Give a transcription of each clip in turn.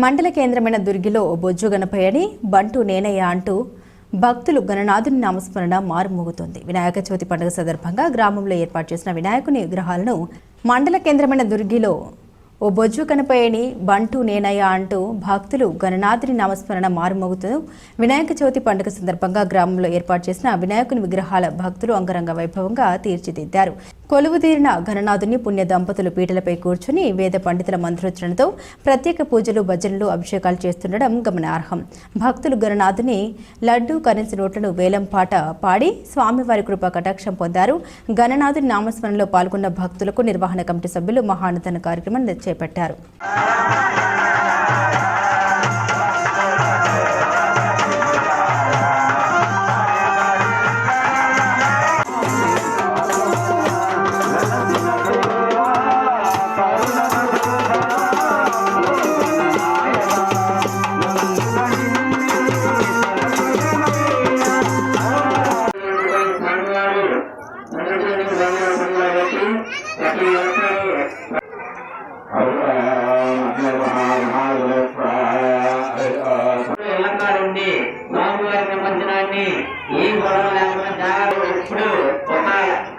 మండల కేంద్రమైన దుర్గిలో బొజ్జు గణపయ్యని బంటు నేనయ్య అంటూ భక్తులు గణనాథుని నామస్మరణ మారుమోగుతోంది. వినాయక చవితి పండుగ సందర్భంగా గ్రామంలో ఏర్పాటు చేసిన వినాయకుని విగ్రహాలను మండల కేంద్రమైన దుర్గిలో ఓ బొజ్జు కనపయని బంటు నేనయ్య అంటూ భక్తులు గణనాథుని నామస్మరణ మారుమోగుతూ వినాయక చవితి పండుగ సందర్భంగా గ్రామంలో ఏర్పాటు చేసిన వినాయకుని విగ్రహాల భక్తులు అంగరంగ వైభవంగా తీర్చిదిద్దారు. కొలువుదీరిన ఘననాథుని పుణ్య దంపతులు పీటలపై కూర్చుని వేద పండితుల మంత్రోచ్చరణతో ప్రత్యేక పూజలు భజనలు అభిషేకాలు చేస్తుండడం గమనార్హం. భక్తులు ఘననాథుని లడ్డు కరెన్సీ నోట్లను వేలం పాట పాడి స్వామివారి కృప కటాక్షం పొందారు. ఘననాథుని నామస్మరణలో పాల్గొన్న భక్తులకు నిర్వహణ కమిటీ సభ్యులు మహానతన కార్యక్రమం చేపట్టారు. ఉండి స్వామివారి నిమజ్జనాన్ని ఈ గొడవ లేకుండా జాగ్రత్త ఇప్పుడు ఒక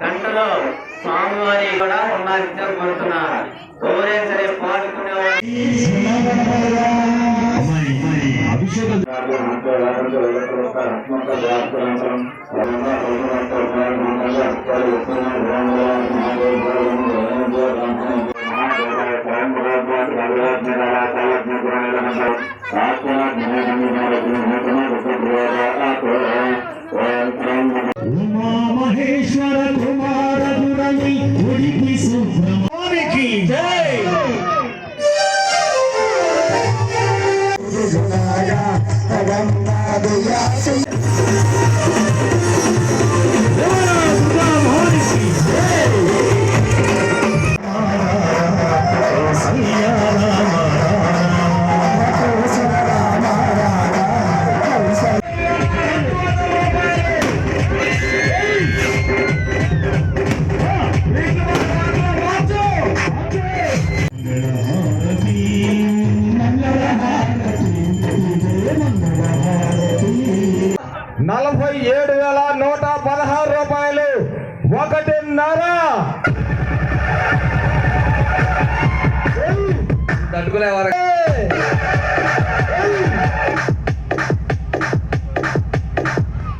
గంటలో స్వామివారి కూడా ఉన్నారని కోరుతున్నారు ఎవరే సరే పాల్గొనే ఉమామహేశ్వర కుమార గురని ఉడికి సుబ్రహ్మణ్యానికి జై సుబ్రహ్మణ్యానికి నలభై ఏడు వేల నూట పదహారు రూపాయలు. ఒకటిన్నర. తట్టుకునేవారు.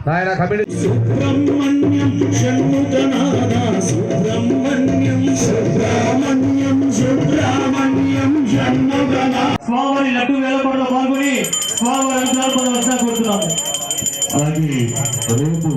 నాయన కమిటీ సుబ్రహ్మణ్యం షణ్ముఖనాద సుబ్రహ్మణ్యం సుబ్రహ్మణ్యం సుబ్రహ్మణ్యం షణ్ముఖనాద స్వామిని లడ్డు వేలపాటలో పాల్గొని స్వామివారి అనుగ్రహాలు పొందవలసిన కోరుతున్నాము అలాగే రేపు